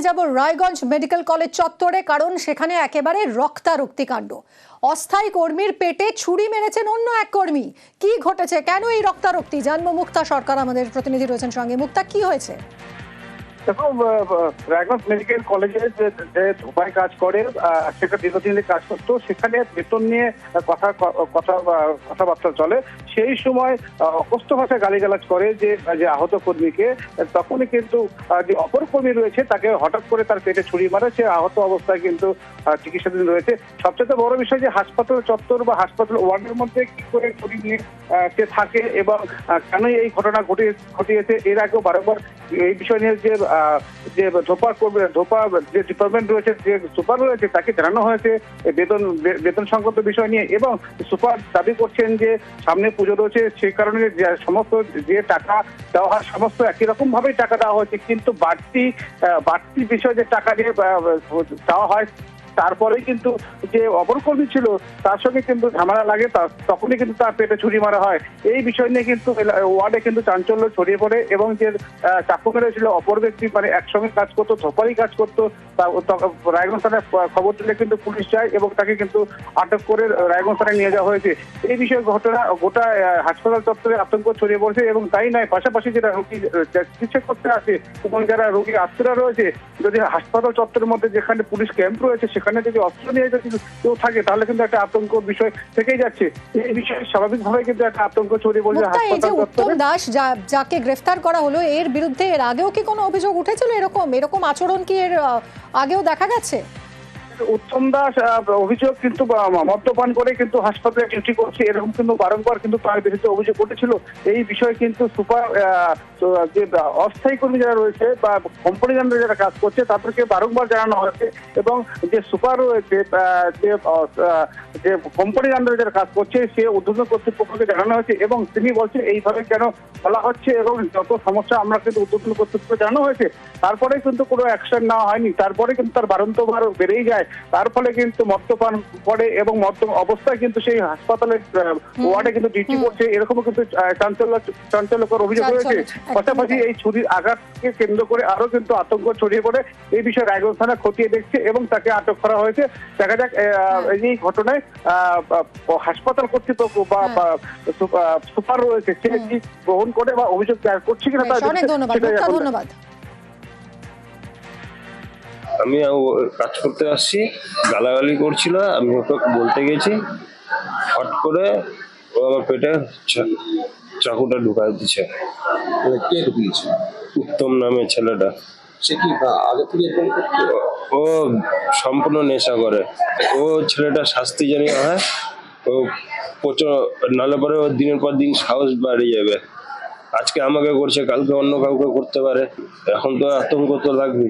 নিয়ে যাব Raiganj medical college চত্বরে, কারণ সেখানে একেবারে রক্তারক্তি কাণ্ড। অস্থায়ী কর্মীর পেটে ছুরি মেরেছেন অন্য এক কর্মী। কি ঘটেছে? কেন এই রক্তারক্তি? জানব মুক্তা সরকার আমাদের প্রতিনিধি রয়েছেন সঙ্গে। মুক্তা, কি হয়েছে? দেখো রায়গঞ্জ মেডিকেল কলেজে যে ধোপায় কাজ করে সেটা দীর্ঘদিন কাজ করতো সেখানে বেতন নিয়ে কথা কথা কথাবার্তা চলে। সেই সময় আহ, অকস্ত ভাষায় গালিগালাজ করে যে যে আহত কর্মীকে তখনই কিন্তু যে অপর কর্মী রয়েছে তাকে হঠাৎ করে তার পেটে ছুরি মারে। সে আহত অবস্থায় কিন্তু চিকিৎসাধীন রয়েছে। সবচেয়ে বড় বিষয় যে হাসপাতাল চত্বর বা হাসপাতাল ওয়ার্ডের মধ্যে কি করে ছুরি নিয়ে সে থাকে এবং কেনই এই ঘটনা ঘটিয়ে ঘটিয়েছে এর আগেও বারবার এই বিষয় নিয়ে যে যে ধোপা করবে, ধোপা যে ডিপার্টমেন্ট রয়েছে, যে সুপার রয়েছে, তাকে জানানো হয়েছে বেতন বেতন সংক্রান্ত বিষয় নিয়ে। এবং সুপার দাবি করছেন যে, সামনে পুজো রয়েছে, সেই কারণে সমস্ত, যে টাকা দেওয়া হয়, সমস্ত একই রকম ভাবেই টাকা দেওয়া হয়েছে। কিন্তু বাড়তি বাড়তি বিষয় যে টাকা দিয়ে দেওয়া হয় তারপরে কিন্তু যে অপরকর্মী ছিল তার সঙ্গে কিন্তু ঝামেলা লাগে তখনই কিন্তু তার পেটে ছুরি মারা হয়। এই বিষয় নিয়ে কিন্তু ওয়ার্ডে কিন্তু চাঞ্চল্য ছড়িয়ে পড়ে এবং যে আহ, চাকু মেরেছিল অপর ব্যক্তি মানে একসঙ্গে কাজ করতো ধোপারই কাজ করতো রায়গঞ্জ থানায় খবর দিলে কিন্তু পুলিশ যায় এবং তাকে কিন্তু আটক করে রায়গঞ্জ থানায় নিয়ে যাওয়া হয়েছে। এই বিষয়ে ঘটনা গোটা হাসপাতাল চত্বরে আতঙ্ক ছড়িয়ে পড়েছে এবং তাই নয় পাশাপাশি যারা রোগী চিকিৎসা করতে আছে এবং যারা রোগী আত্মীয়রা রয়েছে যদি হাসপাতাল চত্বরের মধ্যে যেখানে পুলিশ ক্যাম্প রয়েছে সেখানে যদি অস্ত্র নিয়ে যদি কেউ থাকে তাহলে কিন্তু একটা আতঙ্ক বিষয় থেকেই যাচ্ছে। এই বিষয়ে স্বাভাবিকভাবে কিন্তু একটা আতঙ্ক ছড়িয়ে পড়ছে এই যে হাসপাতাল উত্তম দাস যাকে গ্রেফতার করা হলো এর বিরুদ্ধে এর আগেও কি কোনো অভিযোগ উঠেছিল? এরকম এরকম আচরণ কি এর আগেও দেখা গেছে? উত্তম দাস অভিযোগ কিন্তু মদ্যপান করে কিন্তু হাসপাতালে ডিউটি করছে। এরকম কিন্তু বারংবার কিন্তু তার বিরুদ্ধে অভিযোগ উঠেছিল। এই বিষয়ে কিন্তু সুপার যে অস্থায়ী কর্মী যারা রয়েছে, বা কোম্পানি যারা কাজ করছে, তাদেরকে বারংবার জানানো হয়েছে। এবং যে সুপার রয়েছে যে যে কোম্পানি আন্ডারে যারা কাজ করছে, সে উদ্বোধন কর্তৃপক্ষকে জানানো হয়েছে এবং তিনি বলছেন এইভাবে কেন বলা হচ্ছে এবং যত সমস্যা আমরা কিন্তু উদ্বোধন কর্তৃপক্ষ জানানো হয়েছে। তারপরে কিন্তু কোনো অ্যাকশন নেওয়া হয়নি। তারপরে কিন্তু তার বারন্তবার বেড়েই যায়। তার ফলে কিন্তু মদ্যপান করে এবং মদ্য অবস্থায় কিন্তু সেই হাসপাতালের ওয়ার্ডে কিন্তু ডিউটি করছে। এরকমও কিন্তু চাঞ্চল্য চাঞ্চল্যকর অভিযোগ রয়েছে। পাশাপাশি এই ছুরির আঘাতকে কেন্দ্র করে আরও কিন্তু আতঙ্ক ছড়িয়ে পড়ে। এই বিষয়ে রায়গঞ্জ থানা খতিয়ে দেখছে এবং তাকে আটক করা হয়েছে। দেখা যাক আহ, এই ঘটনায় হাসপাতাল কর্তৃপক্ষ বা আহ, সুপার রয়েছে। সে কি গ্রহণ করে বা অভিযোগ দায়ের করছে কিনা অনেক ধন্যবাদ। আমি কাজ করতে আসছি গালাগালি করছিল আমি ওকে বলতে গেছি। হট করে ও আমার পেটে চাকুটা ঢুকাই দিচ্ছে মানে কে ঢুকিয়েছে? উত্তম নামে ছেলেটা। সে কি আগে থেকে ও- ও সম্পূর্ণ নেশা করে। ও ছেলেটা শাস্তি জানি হয় ও প্রচুর নালে পরে ও দিনের পর দিন সাহস বাড়িয়ে যাবে। আজকে আমাকে করছে কালকে অন্য কাউকে করতে পারে। এখন তো আতঙ্ক তো লাগবে